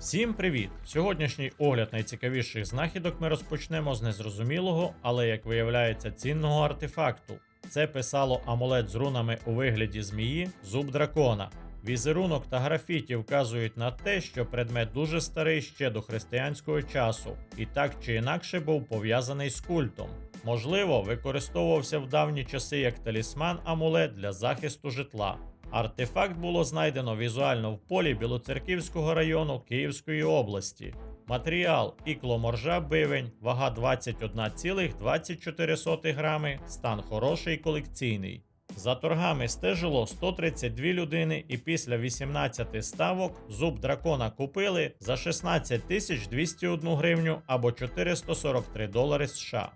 Всім привіт! Сьогоднішній огляд найцікавіших знахідок ми розпочнемо з незрозумілого, але як виявляється, цінного артефакту. Це писало амулет з рунами у вигляді змії, зуб дракона. Візерунок та графіті вказують на те, що предмет дуже старий ще до християнського часу, і так чи інакше був пов'язаний з культом. Можливо, використовувався в давні часи як талісман амулет для захисту житла. Артефакт було знайдено візуально в полі Білоцерківського району Київської області. Матеріал ікломоржа бивень, вага 21,24 грами, стан хороший колекційний. За торгами стежило 132 людини, і після 18 ставок зуб дракона купили за 16 201 гривню або 443 долари США.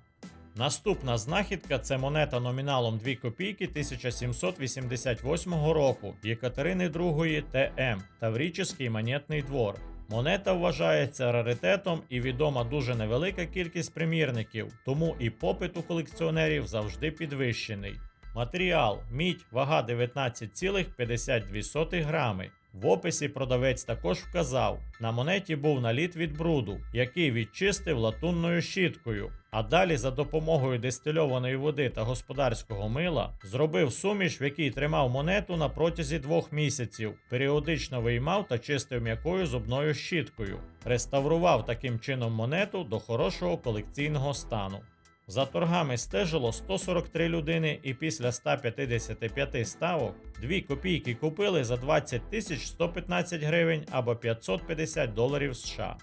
Наступна знахідка це монета номіналом 2 копійки 1788 року Єкатерини II ТМ Таврічеський монетний двор. Монета вважається раритетом і відома дуже невелика кількість примірників, тому і попит у колекціонерів завжди підвищений. Матеріал мідь, вага 19,52 грами. В описі продавець також вказав, на монеті був наліт від бруду, який відчистив латунною щіткою. А далі за допомогою дистильованої води та господарського мила зробив суміш, в якій тримав монету на протязі двох місяців, періодично виймав та чистив м'якою зубною щіткою, реставрував таким чином монету до хорошого колекційного стану. За торгами стежило 143 людини, і після 155 ставок 2 копійки купили за 20 тисяч 115 гривень або 550 доларів США.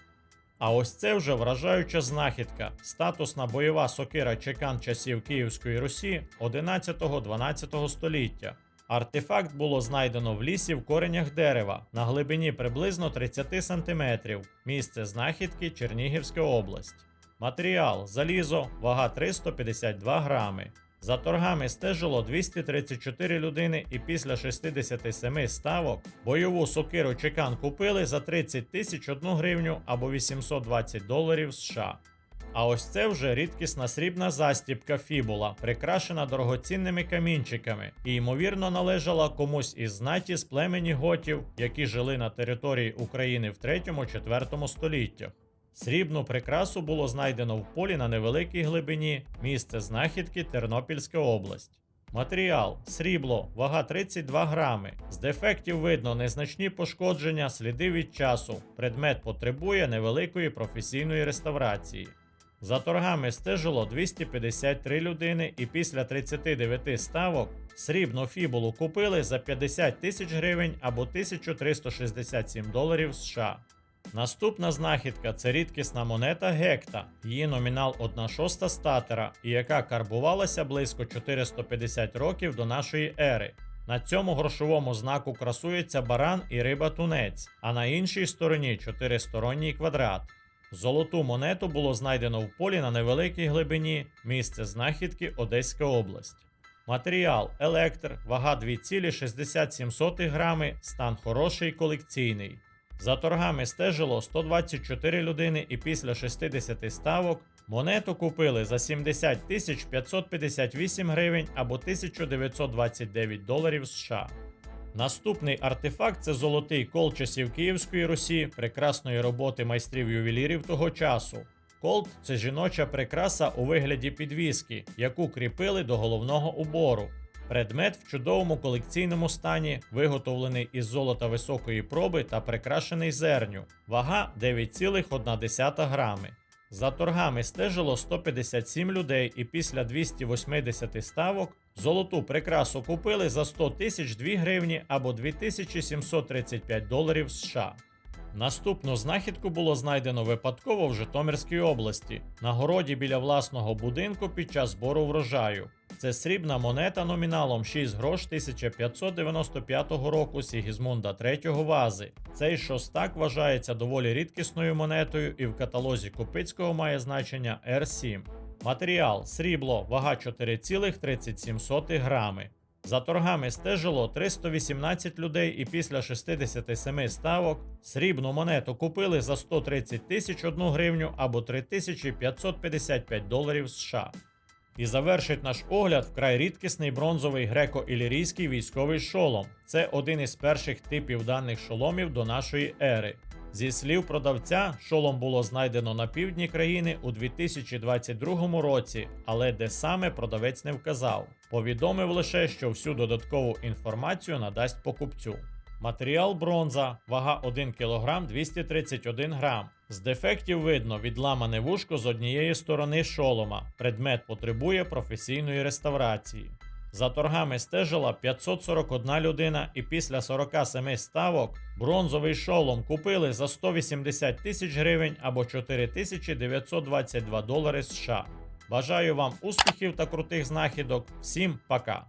А ось це вже вражаюча знахідка. Статусна бойова сокира чекан часів Київської Русі 11-12 століття. Артефакт було знайдено в лісі в коренях дерева на глибині приблизно 30 см. Місце знахідки Чернігівська область. Матеріал залізо, вага 352 грами. За торгами стежило 234 людини, і після 67 ставок бойову сокиру чекан купили за 30 тисяч 1 гривню або 820 доларів США. А ось це вже рідкісна срібна застібка фібула, прикрашена дорогоцінними камінчиками, і ймовірно належала комусь із знаті з племені готів, які жили на території України в 3-4 століттях. Срібну прикрасу було знайдено в полі на невеликій глибині, місце знахідки Тернопільська область. Матеріал срібло, вага 32 грами. З дефектів видно незначні пошкодження, сліди від часу. Предмет потребує невеликої професійної реставрації. За торгами стежило 253 людини, і після 39 ставок срібну фібулу купили за 50 тисяч гривень або 1367 доларів США. Наступна знахідка це рідкісна монета Гекта, її номінал 1 шоста статера, і яка карбувалася близько 450 років до нашої ери. На цьому грошовому знаку красується баран і риба тунець, а на іншій стороні чотиристоронній квадрат. Золоту монету було знайдено в полі на невеликій глибині, місце знахідки Одеська область. Матеріал електр, вага 2,67 грами, стан хороший колекційний. За торгами стежило 124 людини, і після 60 ставок монету купили за 70 тисяч 558 гривень або 1929 доларів США. Наступний артефакт це золотий кол часів Київської Русі, прекрасної роботи майстрів ювелірів того часу. Колт це жіноча прикраса у вигляді підвіски, яку кріпили до головного убору. Предмет в чудовому колекційному стані, виготовлений із золота високої проби та прикрашений зерню. Вага 9,1 грами. За торгами стежило 157 людей, і після 280 ставок золоту прикрасу купили за 100 тисяч 2 гривні або 2735 доларів США. Наступну знахідку було знайдено випадково в Житомирській області на городі біля власного будинку під час збору врожаю. Це срібна монета номіналом 6 грош 1595 року Сігізмунда III вази. Цей шостак вважається доволі рідкісною монетою і в каталозі Копицького має значення R7. Матеріал срібло, вага 4,37 грами. За торгами стежило 318 людей, і після 67 ставок срібну монету купили за 130 тисяч 1 гривню або 3555 доларів США. І завершить наш огляд вкрай рідкісний бронзовий греко-ілірійський військовий шолом. Це один із перших типів даних шоломів до нашої ери. Зі слів продавця, шолом було знайдено на півдні країни у 2022 році, але де саме продавець не вказав. Повідомив лише, що всю додаткову інформацію надасть покупцю. Матеріал бронза, вага 1 кг 231 грам. З дефектів видно відламане вушко з однієї сторони шолома. Предмет потребує професійної реставрації. За торгами стежила 541 людина, і після 47 ставок бронзовий шолом купили за 180 тисяч гривень або 4922 долари США. Бажаю вам успіхів та крутих знахідок. Всім пока!